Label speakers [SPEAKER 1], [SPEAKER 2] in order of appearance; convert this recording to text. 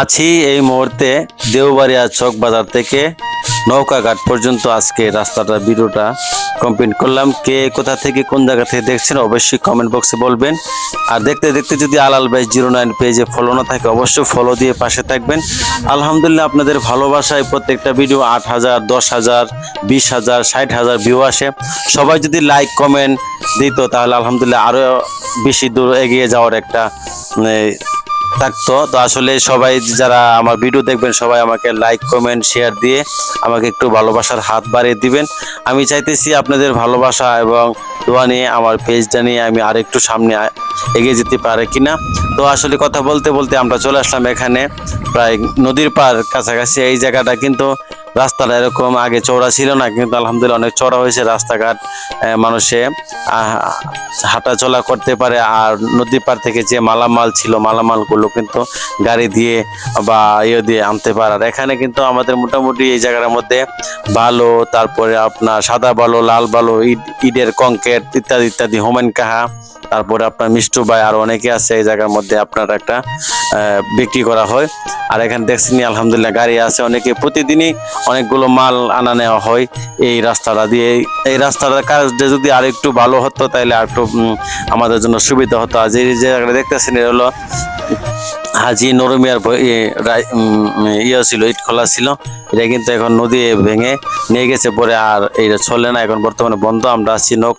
[SPEAKER 1] আছি এই মুহূর্তে দেওবাড়িয়া চক বাজার থেকে নৌকাঘাট পর্যন্ত আজকে রাস্তাটা ভিডিওটা কমপ্লিট করলাম। কে কোথা থেকে কোন জায়গা থেকে দেখছেন অবশ্যই কমেন্ট বক্সে বলবেন। আর দেখতে দেখতে যদি আলাল ভাই জিরো নাইন পেজে ফলো না থাকে অবশ্যই ফলো দিয়ে পাশে থাকবেন। আলহামদুলিল্লাহ আপনাদের ভালোবাসায় প্রত্যেকটা ভিডিও আট হাজার দশ হাজার বিশ হাজার ষাট হাজার ভিউ আসে। সবাই যদি লাইক কমেন্ট দিত তাহলে আলহামদুলিল্লাহ আরও বেশি দূর এগিয়ে যাওয়ার একটা মানে, থাকতো। তো আসলে সবাই যারা আমার ভিডিও দেখবেন, সবাই আমাকে লাইক কমেন্ট শেয়ার দিয়ে আমাকে একটু ভালোবাসার হাত বাড়িয়ে দিবেন। আমি চাইতেছি আপনাদের ভালোবাসা এবং দোয়া নিয়ে আমার পেজটা নিয়ে আমি আরেকটু সামনে এগিয়ে যেতে পারে কিনা। তো আসলে কথা বলতে বলতে আমরা চলে আসলাম এখানে, প্রায় নদীর পার কাছাকাছি। এই জায়গাটা কিন্তু রাস্তাটা এরকম আগে চওড়া ছিল না কিন্তু আলহামদুলিল্লাহ অনেক চওড়া হয়েছে। রাস্তাঘাট মানুষে আহ, হাঁটা চলা করতে পারে আর নদীর পার থেকে যে মালামাল ছিল মালামালগুলো কিন্তু গাড়ি দিয়ে বা ইয়ে দিয়ে আনতে পারে। আর এখানে কিন্তু আমাদের মোটামুটি এই জায়গার মধ্যে বালো তারপরে আপনার সাদা বালো লাল বালো ইট ইটের কংক্রিট ইত্যাদি ইত্যাদি হোমেন কাহা তারপরে আপনার মিষ্টু ভাই আর অনেকে আছে, এই জায়গার মধ্যে আপনার একটা বিক্রি করা হয়। আর এখানে দেখছেন আলহামদুলিল্লাহ গাড়ি আছে। অনেকে প্রতিদিনই অনেকগুলো মাল আনা নেওয়া হয় এই রাস্তাটা দিয়ে। এই- এই রাস্তাটার কাজটা যদি আর একটু ভালো হতো তাহলে আর একটু আমাদের জন্য সুবিধা হতো। যে যে জায়গাটা দেখতেছেন, এটা হলো হাজি নরমিয়ার ইয়ে ইয়ে ছিল ইট খোলা ছিল। এটা কিন্তু এখন নদী ভেঙে নিয়ে গেছে পরে আর এটা চলে না। এখন বর্তমানে বন্ধ, আমরা আছি নৌক